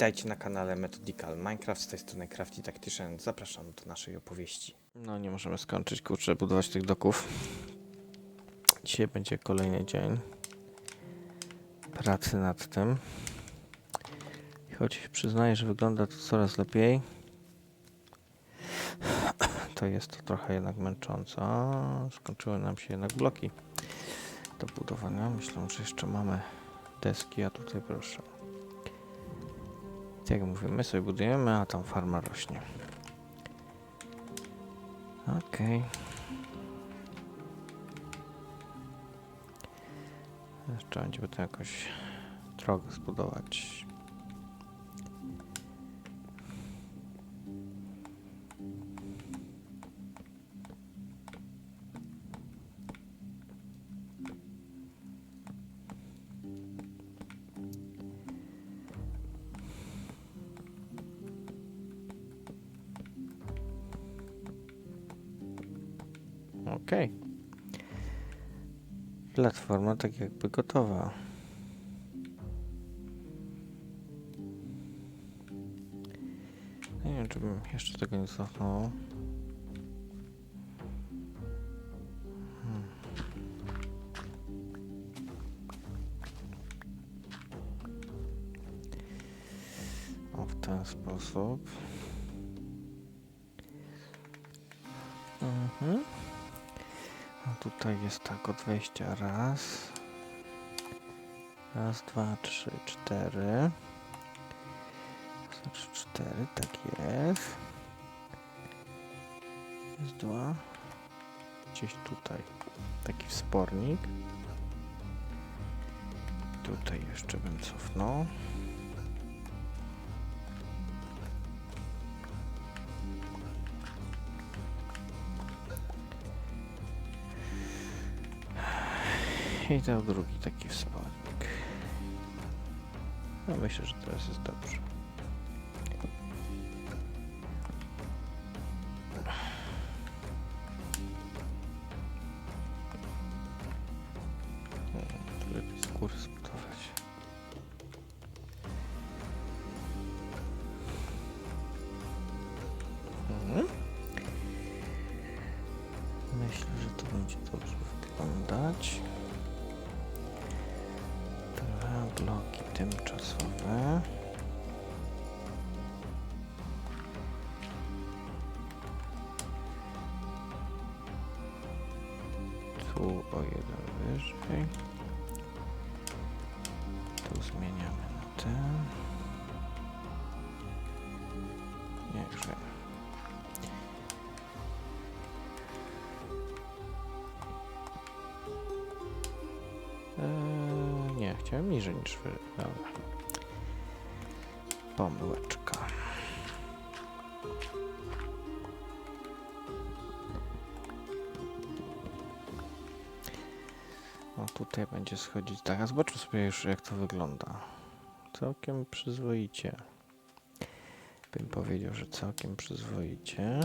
Witajcie na kanale Methodical Minecraft, z tej strony Crafty Tactician. Zapraszam do naszej opowieści. No nie możemy skończyć, kurczę, budować tych doków. Dzisiaj będzie kolejny dzień pracy nad tym. Choć przyznaję, że wygląda to coraz lepiej, to jest to trochę jednak męczące. Skończyły nam się jednak bloki do budowania. Myślę, że jeszcze mamy deski, a tutaj proszę. Tak jak mówię, my sobie budujemy, a tam farma rośnie. Okej. Jeszcze będzie to jakoś drogę zbudować. Okej. Platforma tak jakby gotowa. Nie wiem, czy bym jeszcze tego nie cofnął. Hmm. W ten sposób. Mhm. Tutaj jest tak od wejścia raz. Raz, dwa, trzy, cztery. Znaczy cztery, tak jest. Jest dwa. Gdzieś tutaj taki wspornik. Tutaj jeszcze bym cofnął. I dał drugi taki wspornik. No myślę, że teraz jest dobrze. Hmm, tu lepiej z. Mhm. Myślę, że to będzie dobrze wyglądać. Bloki tymczasowe. Tu o jeden wyżej. Tu zmieniamy na ten. Niechże. Eee, chciałem niżej niż wy. Dobra. Pomyłeczka. O, tutaj będzie schodzić tak. A zobaczmy sobie już jak to wygląda. Całkiem przyzwoicie. Bym powiedział, że całkiem przyzwoicie.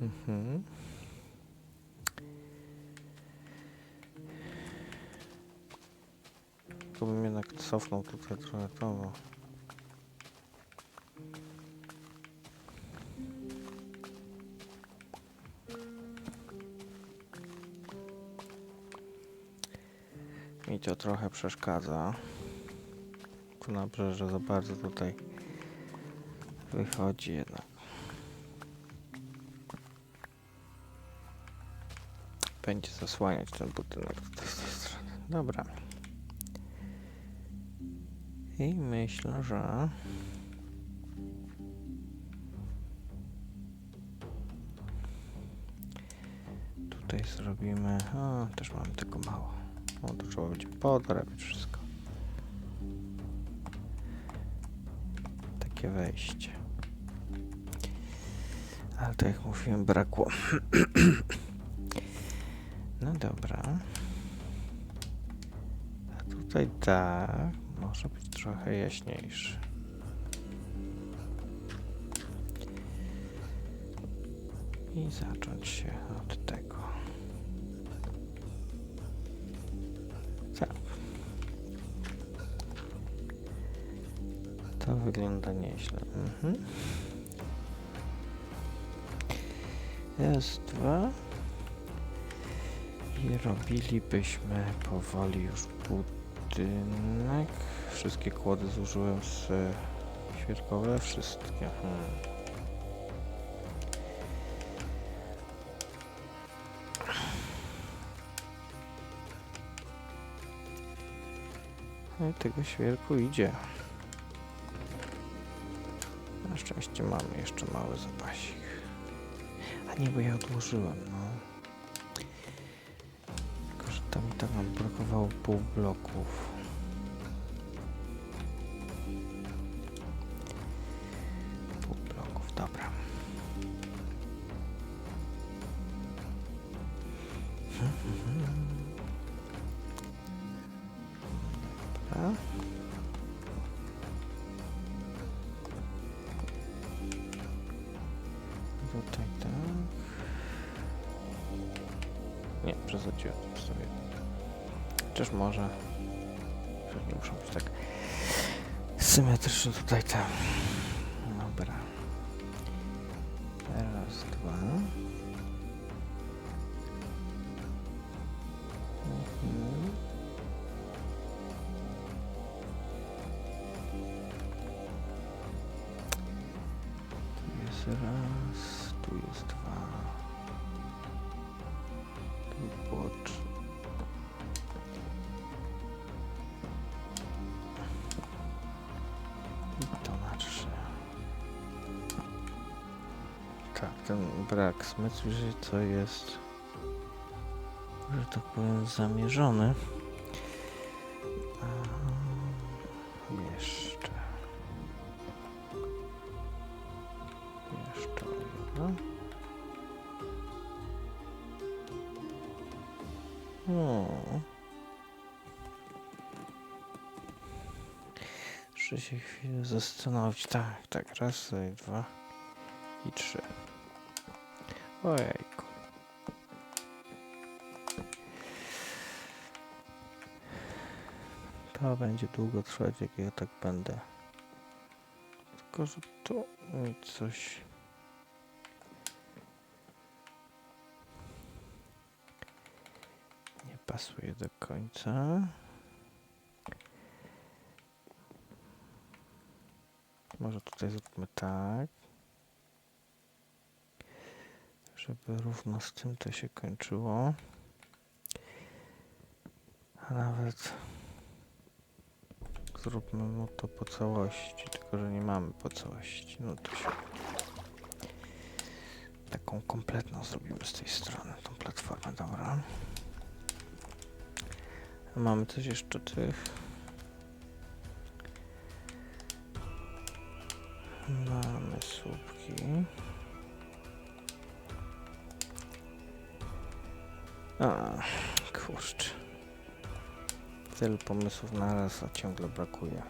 Mhm. Tylko bym jednak cofnął tutaj trochę to, bo... Mi to trochę przeszkadza. Tu nabrzeże za bardzo tutaj wychodzi jednak. Będzie zasłaniać ten budynek z tej strony. Dobra. I myślę, że tutaj zrobimy. O, też mamy tego mało. O, to trzeba będzie podrabiać wszystko. Takie wejście. Ale tak jak mówiłem, brakło. no dobra. A tutaj tak. Może być trochę jaśniejszy. I zacząć się od tego. Tak. To wygląda nieźle. Mhm. Jest dwa. I robilibyśmy powoli już buty budynek. Wszystkie kłody zużyłem z świerkowe, wszystkie. Hmm. No i tego świerku idzie. Na szczęście mamy jeszcze mały zapasik. A nie, bo ja odłożyłem, no. Tam i tak nam brakowało pół bloków. Pół bloków, dobra. Tutaj tak. Nie, przesadziłem sobie. Chociaż może. Nie muszą być tak symetryczne tutaj te. Dobra. Raz, dwa. Tak, ten brak smyczy, to jest, że tak powiem, zamierzony. A, jeszcze. Jeszcze jedno. Hmm. Muszę się chwilę zastanowić. Tak, tak, raz, dwa i trzy. Ojejku. To będzie długo trwać, jak ja tak będę. Tylko, że tu coś... Nie pasuje do końca. Może tutaj zróbmy tak. Żeby równo z tym to się kończyło. A nawet zróbmy mu to po całości, tylko że nie mamy po całości. No to się taką kompletną zrobimy z tej strony, tą platformę, dobra. Mamy coś jeszcze tych. Mamy słupki. A, kurczę. Tylu pomysłów na raz, a ciągle brakuje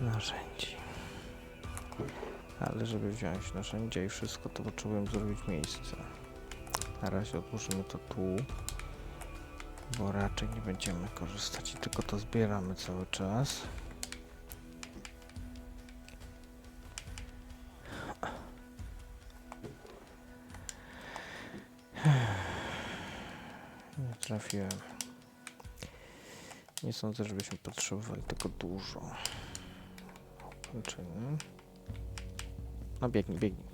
narzędzi. Ale żeby wziąć narzędzia i wszystko, to potrzebuję zrobić miejsce. Na razie odłożymy to tu, bo raczej nie będziemy korzystać i tylko to zbieramy cały czas. Nie sądzę, żebyśmy potrzebowali tego dużo. Kończymy. No biegnij, biegnij.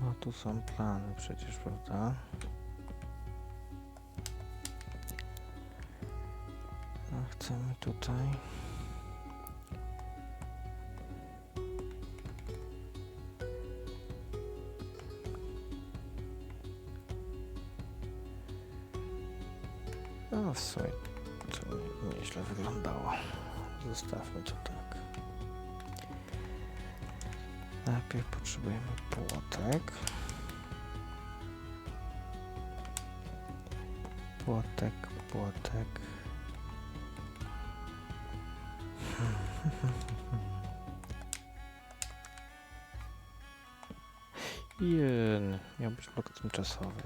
No tu są plany przecież, prawda? A chcemy tutaj. Sumie to nie- nieźle wyglądało. Zostawmy to tak. Najpierw potrzebujemy płotek. Płotek, płotek. Jen, miał być blok tymczasowy.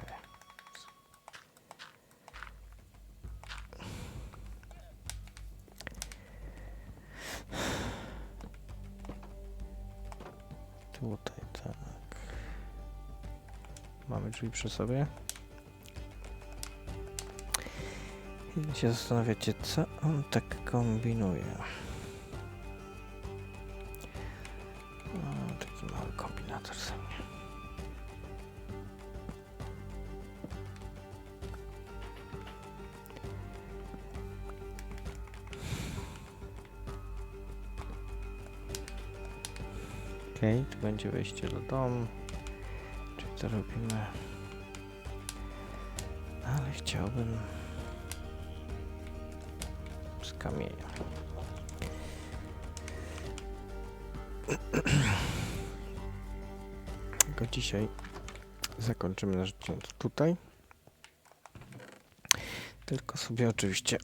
Tutaj tak. Mamy drzwi przy sobie. I się zastanawiacie, co on tak kombinuje. No, taki mały kombinator sobie. Okej, tu będzie wejście do domu. Czyli to robimy. Ale chciałbym z kamienia. Tylko dzisiaj zakończymy nasz odcinek tutaj. Tylko sobie oczywiście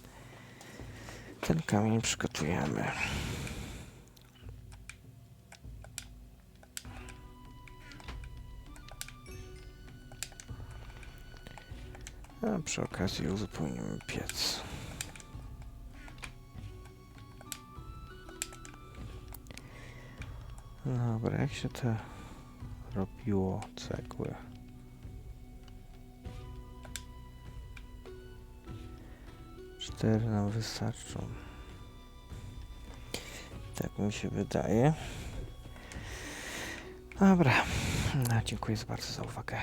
ten kamień przygotujemy. A przy okazji uzupełnimy piec. Dobra, jak się to robiło cegły? Cztery nam wystarczą. Tak mi się wydaje. Dobra, no, dziękuję bardzo za uwagę.